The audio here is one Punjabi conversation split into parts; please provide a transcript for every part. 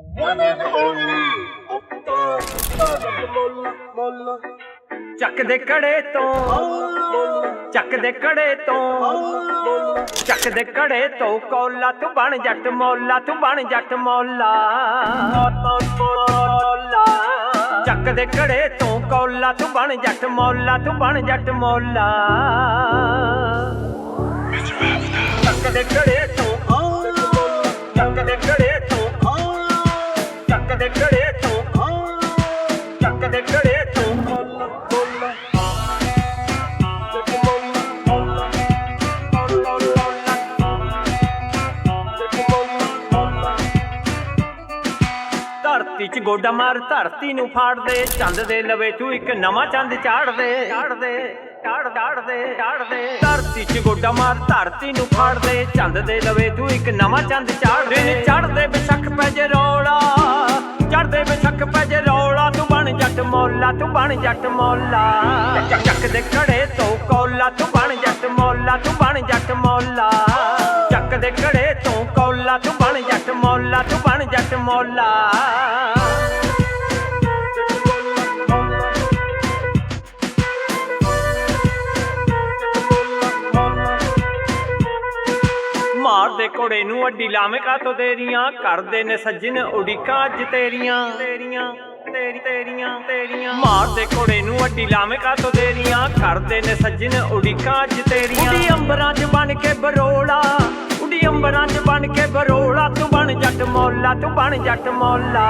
One and only. Molla, molla, ਚੱਕ ਦੇ ਕੜੇ ਤੋਂ molla, ਚੱਕ ਦੇ ਕੜੇ ਤੋਂ molla. ਚੱਕ ਦੇ ਕੜੇ ਤੋਂ ਕੌਲਾ ਤੂੰ ਬਣ ਜੱਟ ਮੌਲਾ ਤੂੰ ਬਣ ਜੱਟ ਮੌਲਾ ਮੌਲਾ ਚੱਕ ਦੇ ਕੜੇ ਤੋਂ ਕੌਲਾ ਤੂੰ ਬਣ ਜੱਟ ਮੌਲਾ ਤੂੰ ਬਣ ਜੱਟ ਮੌਲਾ ਚੱਕ ਦੇ ਕੜੇ ਚੱਕ ਦੇ ਕੜੇ ਤੋਂ ਚੱਕ ਦੇ ਕੜੇ ਤੋਂ ਧਰਤੀ 'ਚ ਗੋਡਾ ਮਾਰ ਧਰਤੀ ਨੂੰ ਫਾੜ ਦੇ, ਚੰਦ ਦੇ ਲਵੇ ਤੂੰ ਇੱਕ ਨਵਾਂ ਚੰਦ ਚਾੜ ਦੇ। ਚਾੜ ਦੇ, ਚਾੜ ਚਾੜ ਦੇ ਚਾੜ ਦੇ। ਧਰਤੀ 'ਚ ਗੋਡਾ ਮਾਰ ਧਰਤੀ ਨੂੰ ਫਾੜ ਦੇ, ਚੰਦ ਦੇ ਲਵੇ ਤੂੰ ਇੱਕ ਨਵਾਂ ਚੰਦ ਚਾੜ ਦੇ। ਚੜਦੇ ਬਿਸ਼ੱਕ ਪੈ ਜੇ ਰੌਲਾ। ਚੜਦੇ ਬਿਸ਼ੱਕ ਪੈ ਜੇ ਰੌਲਾ, ਤੂੰ ਬਣ ਜੱਟ ਮੌਲਾ, ਤੂੰ ਬਣ ਜੱਟ ਮੌਲਾ। ਚੱਕ ਚੱਕ ਦੇ ਕੜੇ ਤੋਂ ਕੌਲਾ, ਤੂੰ ਬਣ ਜੱਟ ਮੌਲਾ, ਤੂੰ ਬਣ ਜੱਟ ਮੌਲਾ। ਚੱਕ ਦੇ ਕੜੇ ਤੋਂ ਕੌਲਾ, ਤੂੰ ਬਣ ਜੱਟ ਮੌਲਾ, ਤੂੰ ਬਣ ਜੱਟ ਮੌਲਾ। ਮਾਰਦੇ ਘੋੜੇ ਨੂੰ ਅੱਡੀ ਲਾਵੇਂ ਕਾਤੋਂ ਦੇਰੀਆਂ ਕਰਦੇ ਨੇ ਸੱਜਣ ਉਡੀਕਾਂ ਅੱਜ ਤੇਰੀਆਂ। ਤੇਰੀਆਂ ਤੇਰੀ ਤੇਰੀਆਂ ਤੇਰੀਆਂ। ਮਾਰਦੇ ਘੋੜੇ ਨੂੰ ਅੱਡੀ ਲਾਵੇਂ ਕਾਤੋਂ ਦੇਰੀਆਂ ਕਰਦੇ ਨੇ ਸੱਜਣ ਉਡੀਕਾਂ ਅੱਜ ਤੇਰੀਆਂ। ਉਡੀ ਅੰਬਰਾਂ 'ਚ ਬਣ ਕੇ ਬਰੋਲਾ ਉਡੀ ਅੰਬਰਾਂ 'ਚ ਬਣ ਕੇ ਬਰੋਲਾ। ਤੂੰ ਬਣ ਜੱਟ ਮੌਲਾ ਤੂੰ ਬਣ ਜੱਟ ਮੌਲਾ।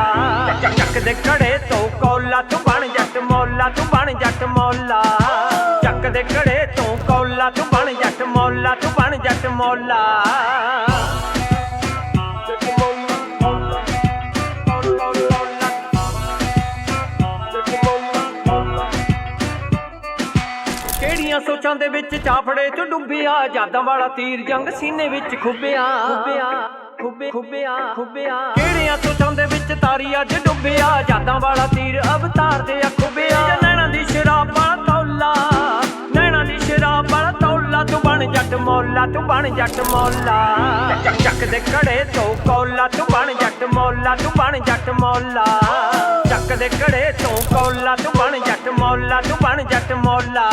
ਚੱਕ ਚੱਕ ਦੇ ਕੜੇ ਤੋਂ ਕੌਲਾ ਤੂੰ ਬਣ ਜੱਟ ਮੌਲਾ ਤੂੰ ਬਣ ਜੱਟ ਮੌਲਾ। ਚੱਕ ਦੇ ਤੋਂ ਕੌਲਾ ਤੂੰ ਬਣ ਜੱਟ ਮੌਲਾ ਤੂੰ ਬਣ ਜੱਟ ਮੌਲਾ। ਕਿਹੜੀਆਂ ਸੋਚਾਂ ਦੇ ਵਿੱਚ ਚਾਫੜੇ ਚ ਡੁੱਬਿਆ? ਯਾਦਾਂ ਵਾਲਾ ਤੀਰ ਜੰਗ ਸੀਨੇ ਵਿੱਚ ਖੁੱਬਿਆ। ਖੁੱਬਿਆ ਖੁੱਬੇ ਖੁੱਬਿਆ ਖੁੱਬਿਆ। ਕਿਹੜੀਆਂ ਸੋਚਾਂ ਦੇ ਵਿੱਚ ਤਾਰੀ ਅੱਜ ਡੁੱਬਿਆ? ਯਾਦਾਂ ਵਾਲਾ ਤੀਰ ਅਵਤਾਰ ਦੇ ਆ ਖੁੱਬਿਆ। ਨੈਣਾ ਦੀ ਸ਼ਰਾਬ ਜੱਟ ਮੌਲਾ, ਤੂੰ ਬਣ ਜੱਟ ਮੌਲਾ। ਚੱਕ ਚੱਕ ਦੇ ਕੜੇ ਤੋਂ ਕੌਲਾ, ਤੂੰ ਬਣ ਜੱਟ ਮੌਲਾ, ਤੂੰ ਬਣ ਜੱਟ ਮੌਲਾ। ਚੱਕ ਦੇ ਕੜੇ ਤੋਂ ਕੌਲਾ, ਤੂੰ ਬਣ ਜੱਟ ਮੌਲਾ, ਤੂੰ ਬਣ ਜੱਟ ਮੌਲਾ।